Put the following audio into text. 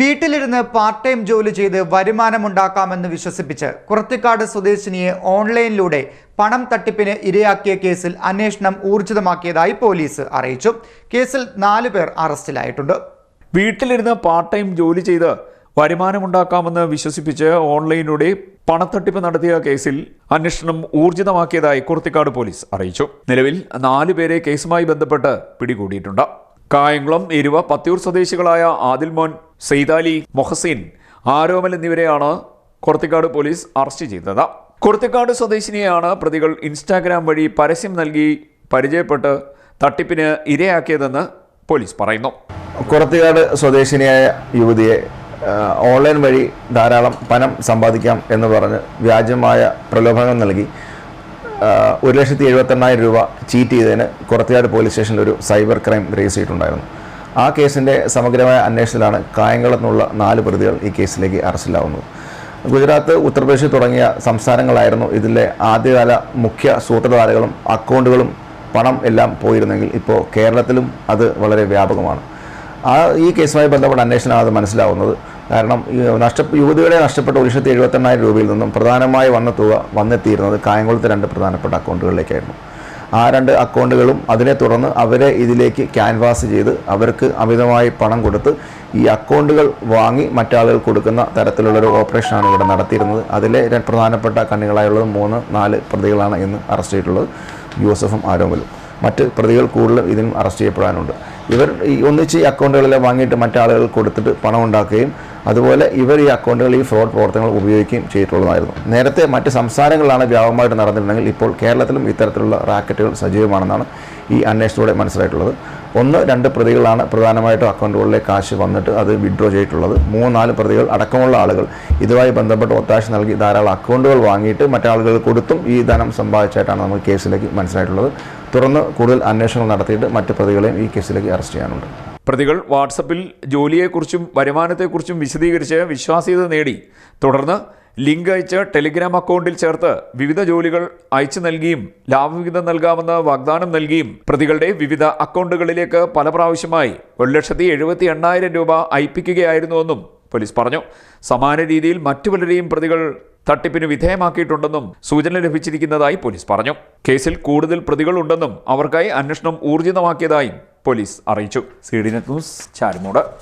വീട്ടിലിരുന്ന് part time ജോലി ചെയ്ത് വരുമാനമുണ്ടാക്കാമെന്ന് വിശ്വസിപ്പിച്ച് കുറത്തിക്കാട് സ്വദേശിനിയെ ഓൺലൈനിലൂടെ പണം തട്ടിപ്പിന് ഇരയാക്കിയ കേസിൽ അന്വേഷണം ഊർജിതമാക്കിയതായി പോലീസ് അറിയിച്ചു. കേസിൽ നാലു പേർ അറസ്റ്റിലായിട്ടുണ്ട്. വീട്ടിലിരുന്ന് പാർട്ട് ടൈം ജോലി ചെയ്ത് വരുമാനമുണ്ടാക്കാമെന്ന് വിശ്വസിപ്പിച്ച് ഓൺലൈനിലൂടെ പണത്തട്ടിപ്പ് നടത്തിയ കേസിൽ അന്വേഷണം ഊർജിതമാക്കിയതായി കുർത്തിക്കാട് പോലീസ് അറിയിച്ചു. നിലവിൽ നാലു പേരെ കേസുമായി ബന്ധപ്പെട്ട് പിടികൂടിയിട്ടുണ്ട്. കായംകുളം എരുവ പത്തിയൂർ സ്വദേശികളായ ആദിൽമോൻ സെയ്താലി മൊഹസീൻ ആരോമൽ എന്നിവരെയാണ് കൊർത്തിക്കാട് പോലീസ് അറസ്റ്റ് ചെയ്തത്. കൊർത്തിക്കാട് സ്വദേശിനിയാണ് പ്രതികൾ ഇൻസ്റ്റാഗ്രാം വഴി പരസ്യം നൽകി പരിചയപ്പെട്ട് തട്ടിപ്പിന് ഇരയാക്കിയതെന്ന് പോലീസ് പറയുന്നു. കൊറത്തിക്കാട് സ്വദേശിനിയായ യുവതിയെ ഓൺലൈൻ വഴി ധാരാളം പണം സമ്പാദിക്കാം എന്ന് പറഞ്ഞ് വ്യാജമായ പ്രലോഭനം നൽകി. ഒരു ലക്ഷത്തി എഴുപത്തെണ്ണായിരം രൂപ ചീറ്റ് ചെയ്തതിന് കുറത്തിയാട് പോലീസ് സ്റ്റേഷനിൽ ഒരു സൈബർ ക്രൈം രജിസ്റ്റർ ചെയ്തിട്ടുണ്ടായിരുന്നു. ആ കേസിന്റെ സമഗ്രമായ അന്വേഷണത്തിലാണ് കായംകുളത്ത് നിന്നുള്ള നാല് പ്രതികൾ ഈ കേസിലേക്ക് അറസ്റ്റിലാവുന്നത്. ഗുജറാത്ത് ഉത്തർപ്രദേശ് തുടങ്ങിയ സംസ്ഥാനങ്ങളായിരുന്നു ഇതിലെ ആദ്യകാല മുഖ്യ സൂത്രധാരകളും അക്കൗണ്ടുകളും പണം എല്ലാം പോയിരുന്നെങ്കിൽ ഇപ്പോൾ കേരളത്തിലും അത് വളരെ വ്യാപകമാണ്. ആ ഈ കേസുമായി ബന്ധപ്പെട്ട അന്വേഷണമാണ് അത് മനസ്സിലാവുന്നത്. കാരണം നഷ്ട യുവതികളെ നഷ്ടപ്പെട്ട ഒരു ലക്ഷത്തി എഴുപത്തെണ്ണായിരം രൂപയിൽ നിന്നും പ്രധാനമായി വന്ന തുക വന്നെത്തിയിരുന്നത് കായംകുളത്തെ രണ്ട് പ്രധാനപ്പെട്ട അക്കൗണ്ടുകളിലേക്കായിരുന്നു. ആ രണ്ട് അക്കൗണ്ടുകളും അതിനെ തുടർന്ന് അവരെ ഇതിലേക്ക് ക്യാൻവാസ് ചെയ്ത് അവർക്ക് അമിതമായി പണം കൊടുത്ത് ഈ അക്കൗണ്ടുകൾ വാങ്ങി മറ്റാളുകൾ കൊടുക്കുന്ന തരത്തിലുള്ളൊരു ഓപ്പറേഷനാണ് ഇവിടെ നടത്തിയിരുന്നത്. അതിലെ പ്രധാനപ്പെട്ട കണ്ണികളായുള്ളത് മൂന്ന് നാല് പ്രതികളാണ് ഇന്ന് അറസ്റ്റ് ചെയ്തിട്ടുള്ളത്. യൂസഫും ആരോമലും. മറ്റ് പ്രതികൾ കൂടുതലും ഇതിനും അറസ്റ്റ് ചെയ്യപ്പെടാനുണ്ട്. ഇവർ ഈ ഒന്നിച്ച് ഈ അക്കൗണ്ടുകളെല്ലാം വാങ്ങിയിട്ട് മറ്റാളുകൾ കൊടുത്തിട്ട് പണം ഉണ്ടാക്കുകയും അതുപോലെ ഇവർ ഈ അക്കൗണ്ടുകൾ ഈ ഫ്രോഡ് പ്രവർത്തനങ്ങൾ ഉപയോഗിക്കുകയും ചെയ്തിട്ടുള്ളതായിരുന്നു. നേരത്തെ മറ്റ് സംസ്ഥാനങ്ങളിലാണ് വ്യാപകമായിട്ട് നടന്നിട്ടുണ്ടെങ്കിൽ ഇപ്പോൾ കേരളത്തിലും ഇത്തരത്തിലുള്ള റാക്കറ്റുകൾ സജീവമാണെന്നാണ് ഈ അന്വേഷണത്തിലൂടെ മനസ്സിലായിട്ടുള്ളത്. ഒന്ന് രണ്ട് പ്രതികളാണ് പ്രധാനമായിട്ടും അക്കൗണ്ടുകളിലെ കാശ് വന്നിട്ട് അത് വിഡ്രോ ചെയ്തിട്ടുള്ളത്. മൂന്നാൽ പ്രതികൾ അടക്കമുള്ള ആളുകൾ ഇതുമായി ബന്ധപ്പെട്ട് ഒത്താശ നൽകി ധാരാളം അക്കൗണ്ടുകൾ വാങ്ങിയിട്ട് മറ്റാളുകൾ കൊടുത്തും ഈ ധനം സമ്പാദിച്ചായിട്ടാണ് നമുക്ക് കേസിലേക്ക് മനസ്സിലായിട്ടുള്ളത്. തുടർന്ന് കൂടുതൽ അന്വേഷണങ്ങൾ നടത്തിയിട്ട് മറ്റ് പ്രതികളെയും ഈ കേസിലേക്ക് അറസ്റ്റ് ചെയ്യാനുണ്ട്. പ്രതികൾ വാട്സപ്പിൽ ജോലിയെക്കുറിച്ചും വരുമാനത്തെക്കുറിച്ചും വിശദീകരിച്ച് വിശ്വാസ്യത നേടി. തുടർന്ന് ലിങ്ക് അയച്ച് ടെലിഗ്രാം അക്കൗണ്ടിൽ ചേർത്ത് വിവിധ ജോലികൾ അയച്ചു നൽകിയും ലാഭവിഹിതം നൽകാമെന്ന് വാഗ്ദാനം നൽകിയും പ്രതികളുടെ വിവിധ അക്കൗണ്ടുകളിലേക്ക് പല പ്രാവശ്യമായി ഒരു ലക്ഷത്തി എഴുപത്തി എണ്ണായിരം രൂപ അയപ്പിക്കുകയായിരുന്നുവെന്നും പോലീസ് പറഞ്ഞു. സമാന രീതിയിൽ മറ്റു പലരെയും പ്രതികൾ തട്ടിപ്പിന് വിധേയമാക്കിയിട്ടുണ്ടെന്നും സൂചന ലഭിച്ചിരിക്കുന്നതായി പോലീസ് പറഞ്ഞു. കേസിൽ കൂടുതൽ പ്രതികളുണ്ടെന്നും അവർക്കായി അന്വേഷണം ഊർജിതമാക്കിയതായും പോലീസ് അറിയിച്ചു. C D news Charummood.